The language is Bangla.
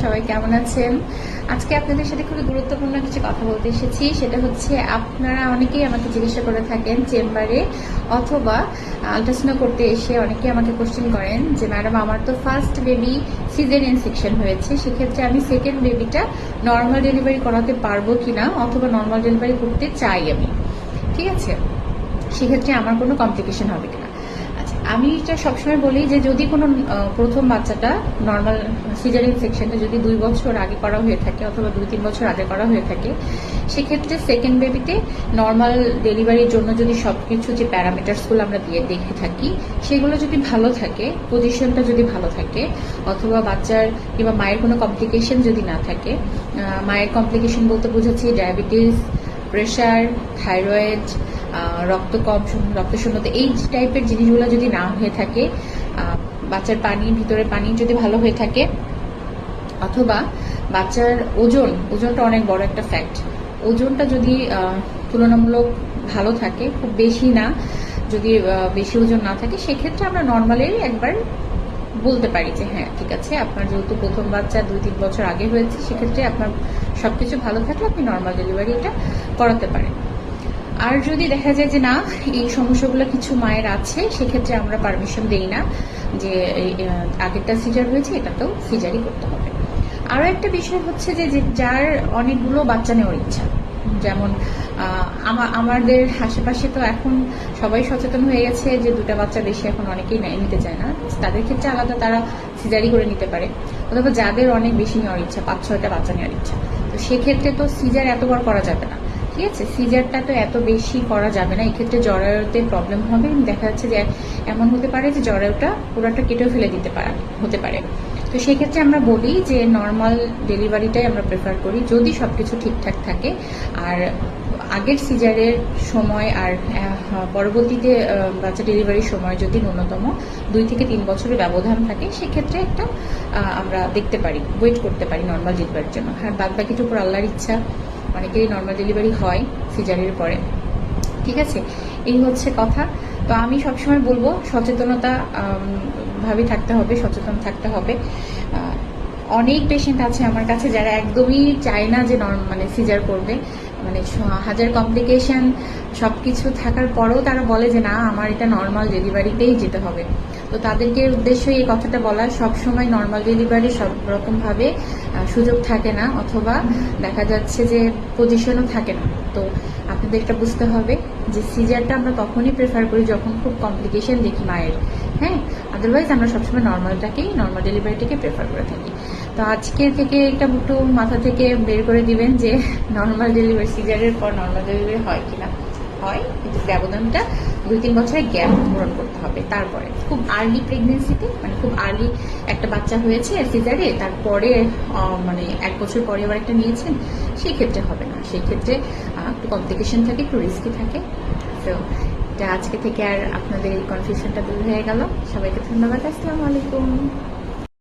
সবাই কেমন আছেন? আজকে আপনাদের সাথে খুবই গুরুত্বপূর্ণ কিছু কথা বলতে এসেছি। সেটা হচ্ছে, আপনারা অনেকেই আমাকে জিজ্ঞাসা করে থাকেন চেম্বারে অথবা আলট্রাসাউন্ড করতে এসে অনেকেই আমাকে কোশ্চেন করেন যে, ম্যাডাম, আমার তো ফার্স্ট বেবি সিজেরিয়ান সেকশন হয়েছে। সেক্ষেত্রে আমি সেকেন্ড বেবিটা নর্মাল ডেলিভারি করাতে পারব কিনা অথবা নর্মাল ডেলিভারি করতে চাই আমি? ঠিক আছে? সেক্ষেত্রে আমার কোনো কমপ্লিকেশন হবে কিনা? আমি এটা সবসময় বলি যে যদি কোনো প্রথম বাচ্চাটা নর্মাল সিজারিং সেকশনটা যদি দুই বছর আগে করা হয়ে থাকে অথবা দুই তিন বছর আগে করা হয়ে থাকে, সেক্ষেত্রে সেকেন্ড বেবিতে নর্মাল ডেলিভারির জন্য যদি সব কিছু যে প্যারামিটার্সগুলো আমরা দিয়ে, দেখে থাকি, সেগুলো যদি ভালো থাকে পজিশনটা যদি ভালো থাকে, অথবা বাচ্চার কিংবা মায়ের কোনো কমপ্লিকেশন যদি না থাকে মায়ের কমপ্লিকেশন বলতে বোঝাচ্ছি ডায়াবেটিস প্রেশার থাইরয়েড রক্ত কম রক্ত শূন্যতা, এই টাইপের জিনিসগুলো যদি না হয়ে থাকে বাচ্চার পানি ভিতরে পানি যদি ভালো হয়ে থাকে, অথবা বাচ্চার ওজন, ওজনটা অনেক বড় একটা ফ্যাক্ট ওজনটা যদি তুলনামূলক ভালো থাকে, খুব বেশি না, যদি বেশি ওজন না থাকে, সেক্ষেত্রে আমরা নর্মালি একবার বলতে পারি যে হ্যাঁ ঠিক আছে, আপনার যেহেতু প্রথম বাচ্চা দুই, তিন বছর আগে হয়েছে, সেক্ষেত্রে আপনার সবকিছু ভালো থাকলে আপনি নর্মাল ডেলিভারি এটা করাতে পারেন। আর যদি দেখা যায় যে না, এই সমস্যাগুলো কিছু মায়ের আছে, সেক্ষেত্রে আমরা পারমিশন দেই না যে আগেরটা সিজার হয়েছে, এটাতেও সিজারই করতে হবে। আরও একটা বিষয় হচ্ছে যে যার অনেকগুলো বাচ্চা নেওয়ার ইচ্ছা, যেমন আমাদের আশেপাশে তো এখন সবাই সচেতন হয়ে গেছে যে দুটা বাচ্চা বেশি এখন অনেকেই নিতে চায় না। তাদের ক্ষেত্রে আলাদা তারা সিজারি করে নিতে পারে। অথবা যাদের অনেক বেশি নেওয়ার ইচ্ছা, পাঁচ ছয়টা বাচ্চা নেওয়ার ইচ্ছা। তো সেক্ষেত্রে তো সিজার এতবার করা যাবে না। ঠিক আছে? সিজারটা তো এত বেশি করা যাবে না, এক্ষেত্রে জরায়ুতে প্রবলেম হবে। দেখা যাচ্ছে যে এমন হতে পারে যে জরায়ুটা পুরোটা কেটে ফেলে দিতে পারে হতে পারে। তো সেক্ষেত্রে আমরা বলি যে নর্মাল ডেলিভারিটাই আমরা প্রেফার করি, যদি সবকিছু ঠিকঠাক থাকে। আর আগের সিজারের সময় আর পরবর্তীতে বাচ্চা ডেলিভারির সময় যদি ন্যূনতম দুই থেকে তিন বছরের ব্যবধান থাকে, সেক্ষেত্রে একটা আমরা দেখতে পারি ওয়েট করতে পারি নর্মাল ডেলিভারির জন্য। আর বাদ বাকিটার উপর আল্লাহর ইচ্ছা অনেকেরই নর্মাল ডেলিভারি হয় সিজারের পরে। ঠিক আছে? এই হচ্ছে কথা। তো আমি সবসময় বলব, সচেতনতা ভাবে থাকতে হবে, সচেতন থাকতে হবে। অনেক পেশেন্ট আছে আমার কাছে যারা একদমই চায় না যে নর্ম মানে সিজার করবে। মানে হাজার কমপ্লিকেশন সব কিছু থাকার পরেও তারা বলে যে, না, আমার এটা নর্মাল ডেলিভারিতেই যেতে হবে। তো তাদেরকে উদ্দেশ্যে এই কথাটা বলা, সব সময় নর্মাল ডেলিভারি সব রকম ভাবে সুযোগ থাকে না অথবা দেখা যাচ্ছে যে পজিশনও থাকে না। তো আপনাদের এটা বুঝতে হবে যে সিজারটা আমরা তখনই প্রেফার করি যখন খুব কমপ্লিকেশন দেখি মায়ের হ্যাঁ? আদারওয়াইজ আমরা সবসময় নর্মালটাকেই নর্মাল ডেলিভারিটাকে প্রেফার করে থাকি। তো আজকে থেকে এটা একটু মাথা থেকে বের করে দিবেন যে নর্মাল ডেলিভারি সিজারের পর নর্মাল ডেলিভারি হয় কিনা। হয়, কিন্তু ব্যবধানটা দুই তিন বছরের গ্যাপ পূরণ করতে হবে। তারপরে খুব আর্লি প্রেগনেন্সিতে মানে খুব আর্লি একটা বাচ্চা হয়েছে সিজারে তারপরে মানে এক বছর পরে আবার একটা নিয়েছেন সেই ক্ষেত্রে হবে না। সেই ক্ষেত্রে একটু কমপ্লিকেশন থাকে, একটু রিস্কি থাকে। তো এটা আজকে থেকে আর আপনাদের এই কনফিউশনটা দূর হয়ে গেল। সবাইকে ধন্যবাদ। আসসালামু আলাইকুম।